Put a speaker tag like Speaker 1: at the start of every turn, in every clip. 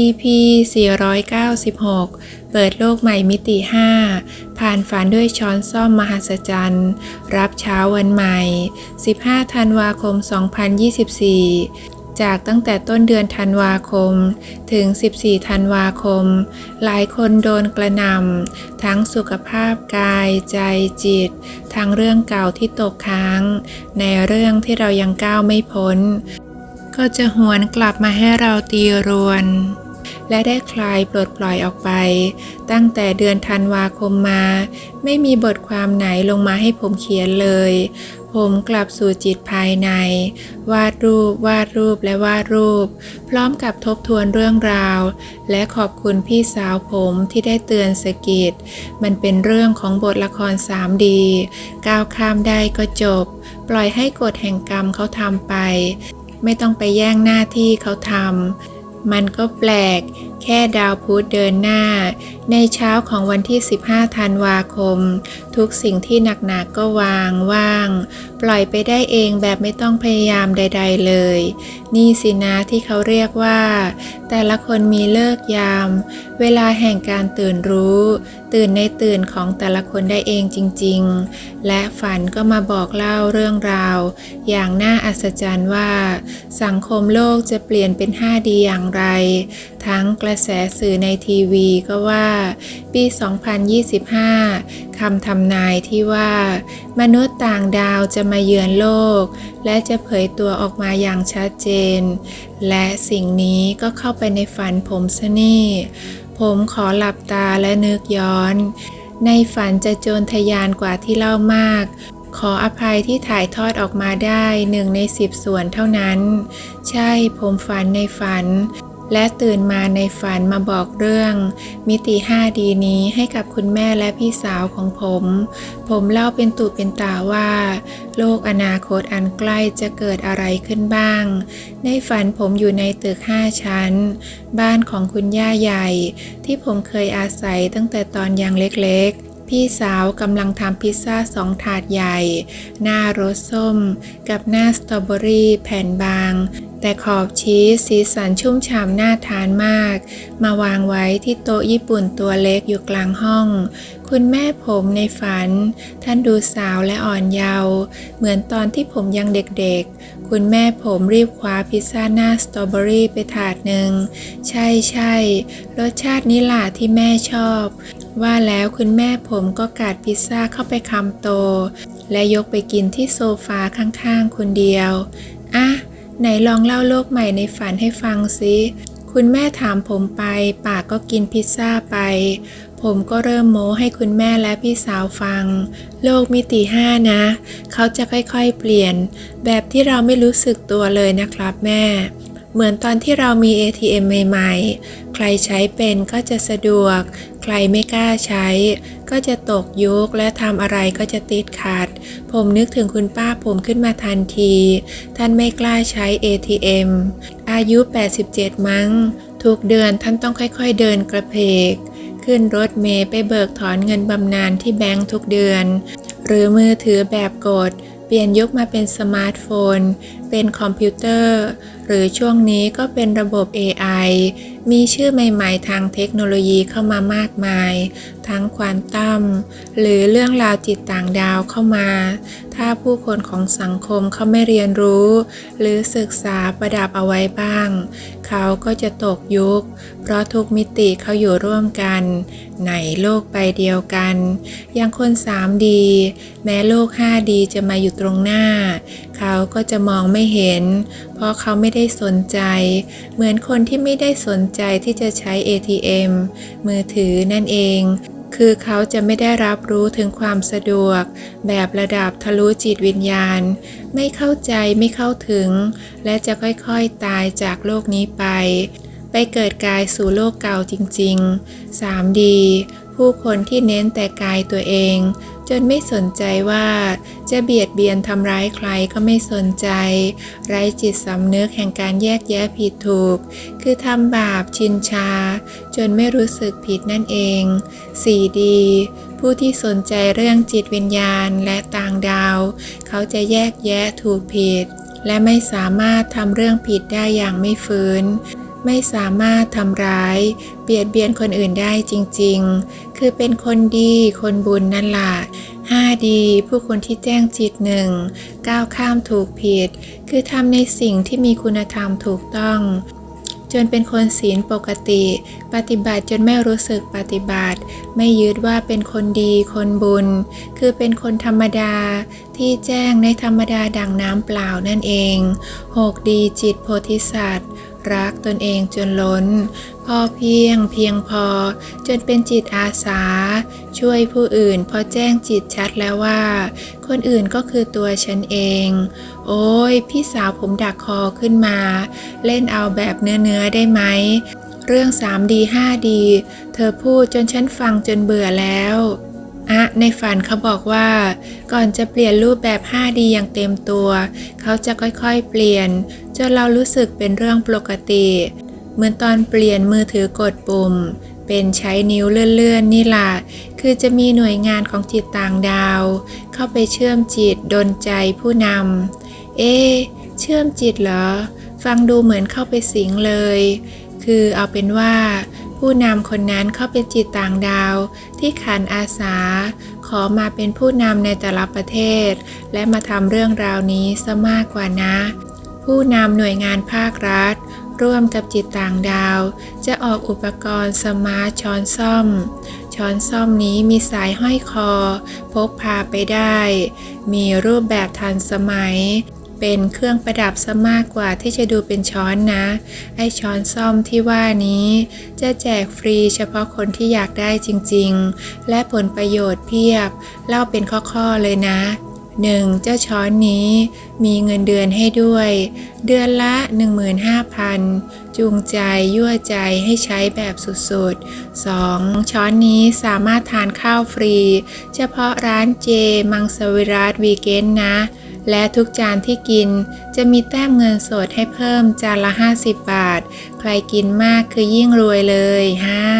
Speaker 1: EP 496 เปิดโลกใหม่มิติ 5 ผ่านฝันด้วยช้อนซ่อมมหัศจรรย์ รับเช้าวันใหม่ 15 ธันวาคม 2024 จากตั้งแต่ต้นเดือนธันวาคม ถึง 14 ธันวาคม หลายคนโดนกระนำ ทั้งสุขภาพกาย ใจจิต ทั้งเรื่องเก่าที่ตกค้าง ในเรื่องที่เรายังก้าวไม่พ้น ก็จะหวนกลับมาให้เราตีรวน และได้คลายปลดปล่อยออกไป ตั้งแต่เดือนธันวาคมมา ไม่มีบทความไหนลงมาให้ผมเขียนเลย ผมกลับสู่จิตภายใน วาดรูป วาดรูปและวาดรูป พร้อมกับทบทวนเรื่องราว และขอบคุณพี่สาวผมที่ได้เตือนสกิดมันเป็นเรื่องของบทละคร 3D ก้าวข้ามได้ก็จบ ปล่อยให้กฎแห่งกรรมเขาทำไป ไม่ต้องไปแย่งหน้าที่เขาทำ มันก็แปลก แค่ดาวพุธเดินหน้า ในเช้าของวันที่ 15 ธันวาคม ทุกสิ่งที่หนักๆก็วางว่าง ปล่อยไปได้เองแบบไม่ต้องพยายามใด ๆเลย นี่สินะที่เขาเรียกว่า แต่ละคนมีเลิกยาม เวลาแห่งการตื่นรู้ ตื่นในตื่นของแต่ละคนได้เองจริง ๆ และฝันก็มาบอกเล่าเรื่องราว อย่างน่าอัศจรรย์ว่า สังคมโลกจะเปลี่ยนเป็น5ดีอย่างไร ทั้งกระแสสื่อในทีวีก็ว่า ปี 2025 คำทำนายที่ว่า มนุษย์ต่างดาวจะมาเยือนโลก และจะเผยตัวออกมาอย่างชัดเจน และสิ่งนี้ก็เข้าไปในฝันผมซะนี่ ผมขอหลับตาและนึกย้อน ในฝันจะโจรทยานกว่าที่เล่ามากขออภัยที่ถ่ายทอดออกมาได้หนึ่งในสิบส่วนเท่านั้น ใช่ผมฝันในฝัน และตื่นมาในฝันมาบอกเรื่อง มิติ5ดีนี้ให้กับคุณแม่และพี่สาวของผม ผมเล่าเป็นตุเป็นตาว่า โลกอนาคตอันใกล้จะเกิดอะไรขึ้นบ้าง ในฝันผมอยู่ในตึก 5 ชั้น บ้านของคุณย่าใหญ่ ที่ผมเคยอาศัยตั้งแต่ตอนยังเล็กๆพี่สาวกำลังทำพิซซ่าสองถาดใหญ่ หน้ารสส้ม กับหน้าสตรอเบอรี่แผ่นบาง แต่ขอบชีสสีสันชุ่มฉ่ำน่าทานมาก มาวางไว้ที่โต๊ะญี่ปุ่นตัวเล็กอยู่กลางห้อง คุณแม่ผมในฝัน ท่านดูสาวและอ่อนเยาว์เหมือนตอนที่ผมยังเด็กๆ คุณแม่ผมรีบคว้าพิซซ่าหน้าสตรอเบอรี่ไปถาดหนึ่ง ใช่ใช่รสชาตินี้ล่ะที่แม่ชอบ ว่าแล้วคุณแม่ผมก็กัดพิซซ่าเข้าไปคำโต และยกไปกินที่โซฟาข้างๆคนเดียวอะ ไหนลองเล่าโลกใหม่ในฝันให้ฟังสิคุณแม่ถามผมไป ปากก็กินพิซซ่าไป ผมก็เริ่มโม้ให้คุณแม่และพี่สาวฟัง โลกมิติห้านะ เขาจะค่อยๆเปลี่ยน แบบที่เราไม่รู้สึกตัวเลยนะครับแม่ เหมือนตอนที่เรามี ATM ใหม่ๆ ใครใช้เป็นก็จะสะดวก ใครไม่กล้าใช้ ก็จะตกยุคและทำอะไรก็จะติดขัด ผมนึกถึงคุณป้าผมขึ้นมาทันที ท่านไม่กล้าใช้ ATM อายุ 87 มั้ง ทุกเดือนท่านต้องค่อยๆเดินกระเพก ขึ้นรถเมย์ไปเบิกถอนเงินบำนาญที่แบงก์ทุกเดือน หรือมือถือแบบกด เปลี่ยนยุคมาเป็นสมาร์ทโฟน เป็นคอมพิวเตอร์ หรือช่วงนี้ก็เป็นระบบ AI มีชื่อใหม่ๆทางเทคโนโลยีเข้ามามากมายทั้งควอนตัมหรือเรื่องราวจิตต่างดาวเข้ามา ถ้าผู้คนของสังคมเขาไม่เรียนรู้ หรือศึกษาประดับเอาไว้บ้าง เขาก็จะตกยุค เพราะทุกมิติเขาอยู่ร่วมกัน ในโลกใบเดียวกันอย่างคน 3D แม้โลก 5D จะมาอยู่ตรงหน้า เขาก็จะมองไม่เห็น เพราะเขาไม่ได้สนใจ เหมือนคนที่ไม่ได้สนใจที่จะใช้ ATM มือถือนั่นเอง คือเขาจะไม่ได้รับรู้ถึงความสะดวก แบบระดับทะลุจิตวิญญาณ ไม่เข้าใจไม่เข้าถึง และจะค่อยๆตายจากโลกนี้ไป ไปเกิดกายสู่โลกเก่าจริงๆ 3D ผู้คนที่เน้นแต่กายตัวเอง จนไม่สนใจว่าจะเบียดเบียนทำร้ายใครก็ไม่สนใจ ไร้จิตสำนึกแห่งการแยกแยะผิดถูก คือทำบาปชินชา จนไม่รู้สึกผิดนั่นเอง 4D ผู้ที่สนใจเรื่องจิตวิญญาณและต่างดาว เขาจะแยกแยะถูกผิด และไม่สามารถทำเรื่องผิดได้อย่างไม่ฝืน ไม่สามารถทำร้าย เบียดเบียนคนอื่นได้จริงๆ คือเป็นคนดีคนบุญนั่นล่ะ 5. ดี ผู้คนที่แจ้งจิตหนึ่งก้าวข้ามถูกผิด คือทำในสิ่งที่มีคุณธรรมถูกต้องจนเป็นคนศีลปกติ ปฏิบัติจนไม่รู้สึกปฏิบัติ ไม่ยึดว่าเป็นคนดีคนบุญ คือเป็นคนธรรมดาที่แจ้งในธรรมดาดังน้ำเปล่านั่นเอง 6. ดีจิตโพธิสัตว์ รักตนเองจนล้น พอเพียงเพียงพอ จนเป็นจิตอาสา ช่วยผู้อื่นพอแจ้งจิตชัดแล้วว่า คนอื่นก็คือตัวฉันเอง โอ้ยพี่สาวผมดักคอขึ้นมา เล่นเอาแบบเนื้อๆได้ไหมเรื่อง 3D 5D เธอพูดจนฉันฟังจนเบื่อแล้ว อะในฝันเขาบอกว่า ก่อนจะเปลี่ยนรูปแบบ 5D อย่างเต็มตัว เขาจะค่อยๆ เปลี่ยนจนเรารู้สึกเป็นเรื่องปกติ เหมือนตอนเปลี่ยนมือถือกดปุ่ม เป็นใช้นิ้วเลื่อนๆ นี่ล่ะ คือจะมีหน่วยงานของจิตต่างดาว เข้าไปเชื่อมจิตดนใจผู้นำเอ๊เชื่อมจิตเหรอ ฟังดูเหมือนเข้าไปสิงเลย คือเอาเป็นว่า ผู้นำคนนั้นเข้าเป็นจิตต่างดาว ที่ขันอาสา ขอมาเป็นผู้นำในแต่ละประเทศ และมาทำเรื่องราวนี้ซะมากกว่านะ ผู้นำหน่วยงานภาครัฐ ร่วมกับจิตต่างดาว จะออกอุปกรณ์สมาร์ทช้อนซ่อม ช้อนซ่อมนี้มีสายห้อยคอ พกพาไปได้ มีรูปแบบทันสมัย เป็นเครื่องประดับซะมากกว่าที่จะดูเป็นช้อนนะ ไอช้อนซ่อมที่ว่านี้ จะแจกฟรีเฉพาะคนที่อยากได้จริงๆ และผลประโยชน์เพียบ เล่าเป็นข้อๆเลยนะ 1. เจ้าช้อนนี้มีเงินเดือนให้ด้วย เดือนละ 15,000 จูงใจยั่วใจให้ใช้แบบสุดๆ 2. ช้อนนี้สามารถทานข้าวฟรี เฉพาะร้านเจมังสวิรัตวีเกนนะ และทุกจานที่กินจะมีแต้มเงินสดให้เพิ่มจานละ 50 บาท ใครกินมากคือยิ่งรวยเลย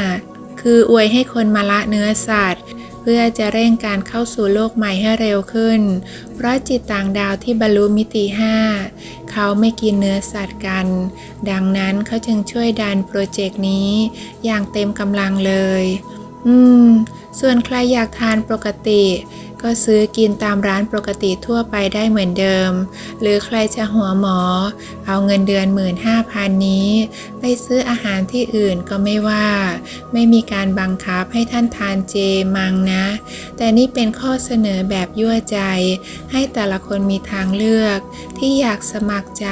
Speaker 1: 5. คืออวยให้คนมาละเนื้อสัตว์ เพื่อจะเร่งการเข้าสู่โลกใหม่ให้เร็วขึ้น เพราะจิตต่างดาวที่บรรลุมิติ 5 เขาไม่กินเนื้อสัตว์กัน ดังนั้นเขาจึงช่วยดันโปรเจกต์นี้อย่างเต็มกำลังเลย อืม ส่วนใครอยากทานปกติ ก็ซื้อกินตามร้านปกติทั่วไปได้เหมือนเดิม หรือใครจะหัวหมอ เอาเงินเดือน 15,000 นี้ ไปซื้ออาหารที่อื่นก็ไม่ว่า ไม่มีการบังคับให้ท่านทานเจมังนะ แต่นี่เป็นข้อเสนอแบบยั่วใจ ให้แต่ละคนมีทางเลือกที่อยากสมัครใจ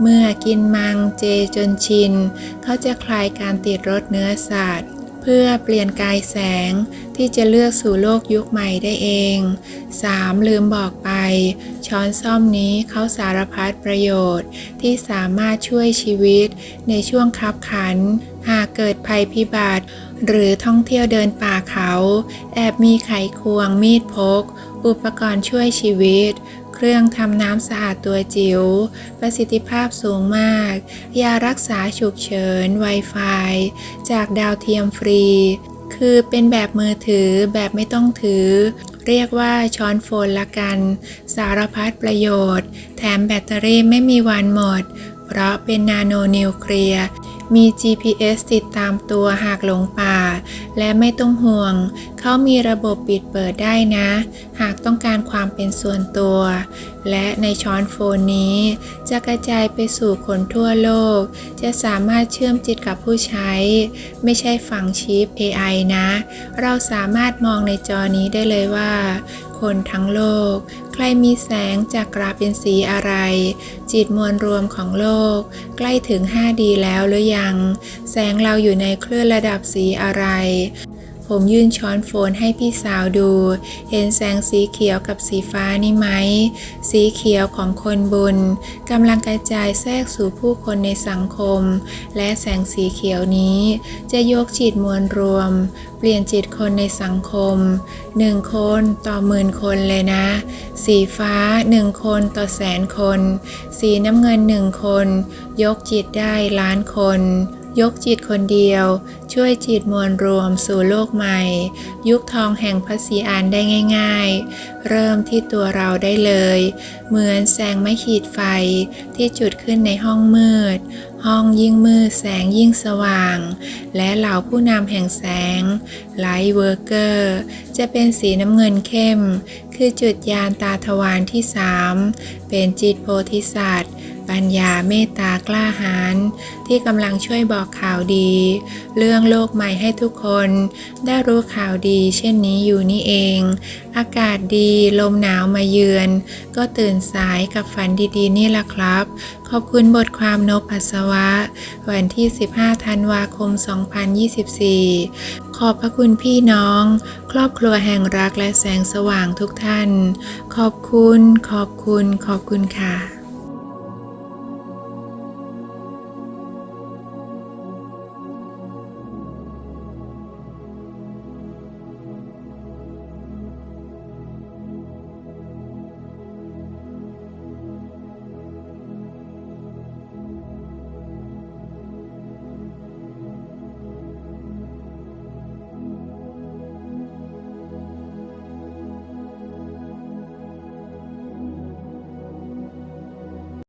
Speaker 1: เมื่อกินมังเจจนชิน เขาจะคลายการติดรสเนื้อสัตว์ พื่อเปลี่ยนกายแสงที่จะเลือกสู่โลกยุคใหม่ได้เอง 3. ลืมบอกไป ช้อนซ่อมนี้เขาสารพัดประโยชน์ ที่สามารถช่วยชีวิตในช่วงคับขัน หากเกิดภัยพิบัติ หรือท่องเที่ยวเดินป่าเขา แอบมีไขควงมีดพก อุปกรณ์ช่วยชีวิต เครื่องทำน้ำสะอาดตัวจิ๋ว ประสิทธิภาพสูงมาก ยารักษาฉุกเฉิน Wi-Fi จากดาวเทียมฟรี คือเป็นแบบมือถือแบบไม่ต้องถือ เรียกว่าช้อนโฟนละกัน สารพัดประโยชน์ แถมแบตเตอรี่ไม่มีวันหมด เพราะเป็นนาโนนิวเคลียร์ มี GPS ติดตามตัวหากหลงป่า และไม่ต้องห่วง เขามีระบบปิดเปิดได้นะ หากต้องการความเป็นส่วนตัว และในช้อนโฟนนี้ จะกระจายไปสู่คนทั่วโลก จะสามารถเชื่อมจิตกับผู้ใช้ ไม่ใช่ฝังชิป AI นะ เราสามารถมองในจอนี้ได้เลยว่า คนทั้งโลก ใครมีแสงจากกราเป็นสีอะไร จิตมวลรวมของโลก ใกล้ถึง 5D แล้วหรือยัง แสงเราอยู่ในคลื่นระดับสีอะไร ผมยื่นช้อนโฟนให้พี่สาวดู เห็นแสงสีเขียวกับสีฟ้านี่ไหม สีเขียวของคนบุญกำลังกระจายแทรกสู่ผู้คนในสังคม และแสงสีเขียวนี้จะยกจิตมวลรวม เปลี่ยนจิตคนในสังคมหนึ่งคนต่อหมื่นคนเลยนะ สีฟ้าหนึ่งคนต่อแสนคน สีน้ำเงินหนึ่งคน ยกจิตได้ล้านคน ยกจิตคนเดียว ช่วยจิตมวลรวมสู่โลกใหม่ ยุคทองแห่งพระศรีอานได้ง่าย ๆ เริ่มที่ตัวเราได้เลย เหมือนแสงไม่ขีดไฟที่จุดขึ้นในห้องมืด ห้องยิ่งมืดแสงยิ่งสว่าง และเหล่าผู้นำแห่งแสงไลท์เวอร์เกอร์จะเป็นสีน้ำเงินเข้ม คือจุดยานตาทวารที่สามเป็นจิตโพธิสัตว์ ปัญญาเมตตากล้าหาญที่กำลังช่วยบอกข่าวดี เรื่องโลกใหม่ให้ทุกคน ได้รู้ข่าวดี เช่นนี้อยู่นี่เอง อากาศดีลมหนาวมาเยือน ก็ตื่นสายกับฝันดีๆ นี่ละครับ ขอบคุณบทความนบอัศวะ วันที่ 15 ธันวาคม 2024 ขอบพระคุณพี่น้อง ครอบครัวแห่งรักและแสงสว่างทุกท่าน ขอบคุณ ขอบคุณ ขอบคุณค่ะ